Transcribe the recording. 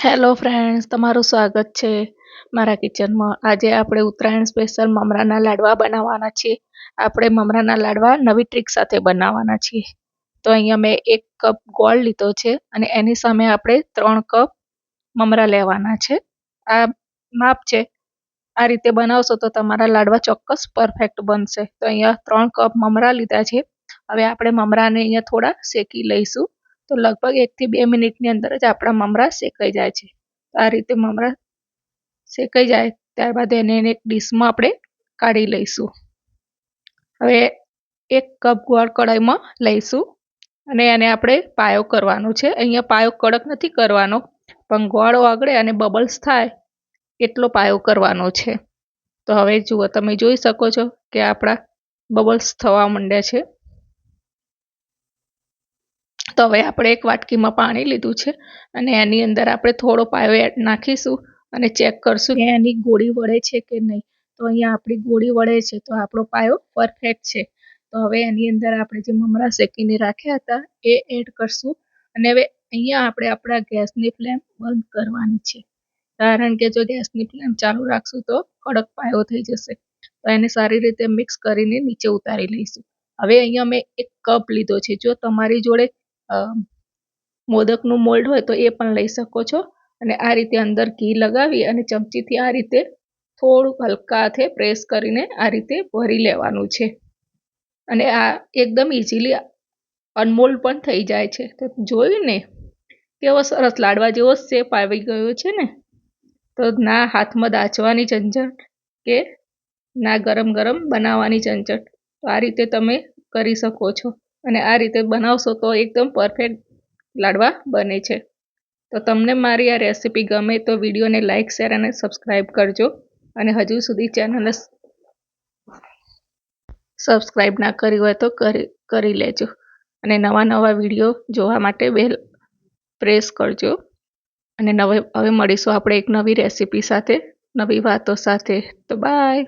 Hello friends તમારું સ્વાગત છે મારા કિચનમાં આજે આપણે ઉત્તરાયણ સ્પેશિયલ મમરાના લાડવા બનાવવાના છીએ. આપણે મમરાના લાડવા નવી ટ્રીક સાથે બનાવવાના છીએ. તો અહીંયા મેં એક કપ ગોળ લીધો છે અને એની સામે આપણે ત્રણ કપ મમરા લેવાના છે. આ માપ છે. આ રીતે બનાવશો તો તમારા લાડવા ચોક્કસ પરફેક્ટ બનશે. તો અહીંયા ત્રણ કપ મમરા લીધા છે. હવે આપણે મમરાને અહીંયા થોડા શેકી લઈશું. તો લગભગ એકથી બે મિનિટની અંદર જ આપણા મમરા શેકાઈ જાય છે. આ રીતે મમરા શેકાઈ જાય ત્યારબાદ એને એક ડીશમાં આપણે કાઢી લઈશું. હવે એક કપ ગોળ કઢાઈમાં લઈશું અને એને આપણે પાયો કરવાનો છે. અહીંયા પાયો કડક નથી કરવાનો, પણ ગોળ ઓગળે અને બબલ્સ થાય એટલો પાયો કરવાનો છે. તો હવે જુઓ, તમે જોઈ શકો છો કે આપણા બબલ્સ થવા માંડ્યા છે. તો હવે આપણે એક વાટકીમાં પાણી લીધું છે અને એની અંદર આપણે થોડો પાયો એડ નાખીશું અને ચેક કરશું કે એની ગોળી વળે છે કે નહીં. તો અહીંયા આપણી ગોળી વળે છે, તો આપણો પાયો પરફેક્ટ છે. તો હવે એની અંદર આપણે જે મમરા શેકીને રાખ્યા હતા એ એડ કરશું અને હવે અહીંયા આપણે આપણા ગેસની ફ્લેમ બંધ કરવાની છે. કારણ કે જો ગેસની ફ્લેમ ચાલુ રાખશું તો કડક પાયો થઈ જશે. તો એને સારી રીતે મિક્સ કરીને નીચે ઉતારી લઈશું. હવે અહીંયા મેં એક કપ લીધો છે. જો તમારી જોડે મોદકનું મોલ્ડ હોય તો એ પણ લઈ શકો છો. અને આ રીતે અંદર ઘી લગાવી અને ચમચીથી આ રીતે થોડુંક હલકા હાથે પ્રેસ કરીને આ રીતે ભરી લેવાનું છે. અને આ એકદમ ઇઝીલી અનમોલ્ડ પણ થઈ જાય છે. તો જોયું ને, કેવો સરસ લાડવા જેવો શેપ આવી ગયો છે ને? તો ના હાથમાં દાચવાની ઝંઝટ કે ના ગરમ ગરમ બનાવવાની ઝંઝટ. તો આ રીતે તમે કરી શકો છો. અને આ રીતે બનાવશો તો એકદમ પરફેક્ટ લાડવા બને છે. તો તમને મારી આ રેસીપી ગમે તો વિડીયોને લાઇક શેર અને સબસ્ક્રાઈબ કરજો. અને હજુ સુધી ચેનલને સબસ્ક્રાઈબ ના કરી હોય તો કરી લેજો. અને નવા નવા વીડિયો જોવા માટે બેલ પ્રેસ કરજો. અને નવે, હવે મળીશું આપણે એક નવી રેસીપી સાથે, નવી વાતો સાથે. તો બાય